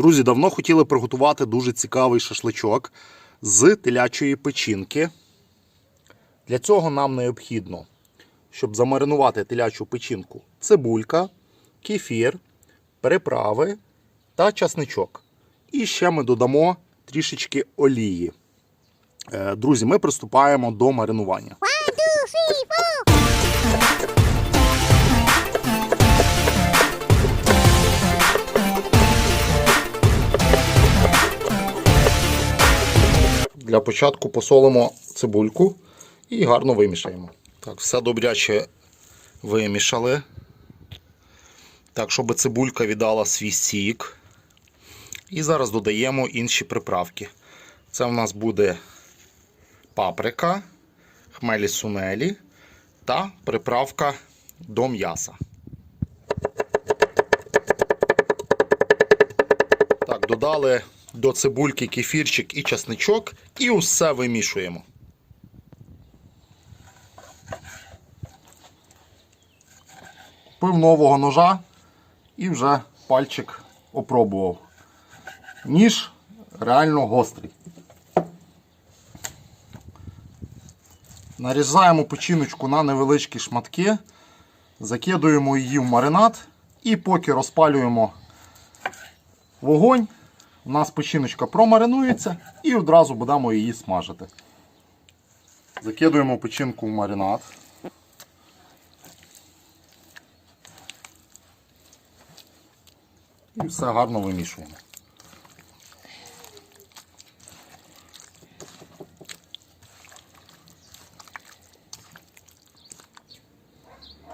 Друзі, давно хотіли приготувати дуже цікавий шашличок з телячої печінки. Для цього нам необхідно, щоб замаринувати телячу печінку, цибулька, кефір, приправи та часничок. І ще ми додамо трішечки олії. Е, Друзі, ми приступаємо до маринування. Для початку посолимо цибульку і гарно вимішаємо. Так, все добряче вимішали. Так, щоб цибулька віддала свій сік. І зараз додаємо інші приправки. Це в нас буде паприка, хмелі сунелі та приправка до м'яса. Так, додали до цибульки кефірчик і часничок і усе вимішуємо. Купив нового ножа і вже пальчик опробував. Ніж реально гострий. Нарізаємо печіночку на невеличкі шматки, закидуємо її в маринад і поки розпалюємо вогонь, у нас печіночка промаринується і одразу будемо її смажити. Закидуємо печінку в маринад. І все гарно вимішуємо.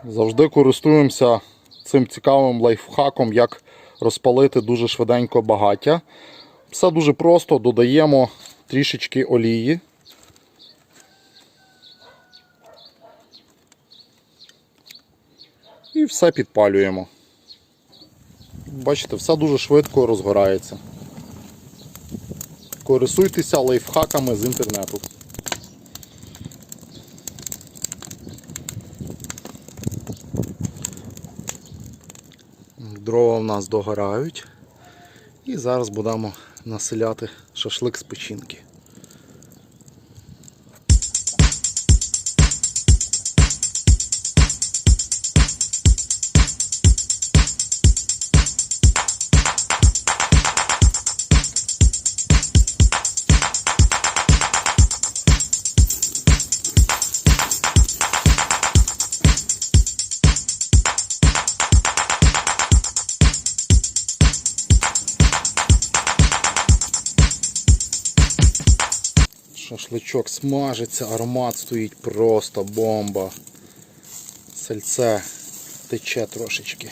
Завжди користуємося цим цікавим лайфхаком, як розпалити дуже швиденько багаття. Все дуже просто, додаємо трішечки олії. І все підпалюємо. Бачите, все дуже швидко розгорається. Користуйтеся лайфхаками з інтернету. Дрова в нас догорають. І зараз будемо населяти шашлик з печінки. Шашличок смажиться, аромат стоїть просто бомба. Сельце тече трошечки.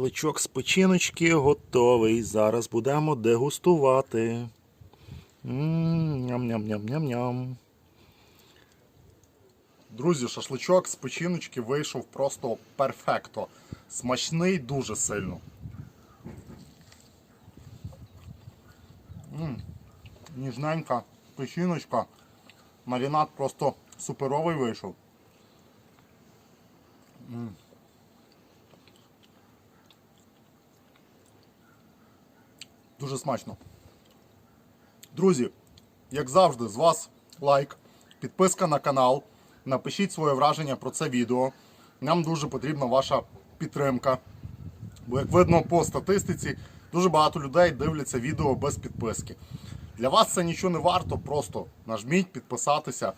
Шашличок з печіночки готовий. Зараз будемо дегустувати. Ням-ням-ням-ням-ням. Друзі, шашличок з печіночки вийшов просто перфекто. Смачний дуже сильно. М, Ніжненька печіночка. Маринад просто суперовий вийшов. Дуже смачно. Друзі, як завжди, з вас лайк, підписка на канал. Напишіть своє враження про це відео. Нам дуже потрібна ваша підтримка. Бо, як видно по статистиці, дуже багато людей дивляться відео без підписки. Для вас це нічого не варто, просто нажміть підписатися,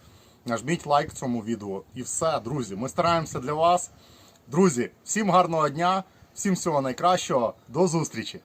нажміть лайк цьому відео. І все, друзі. Ми стараємося для вас. Друзі, всім гарного дня, всім всього найкращого, до зустрічі!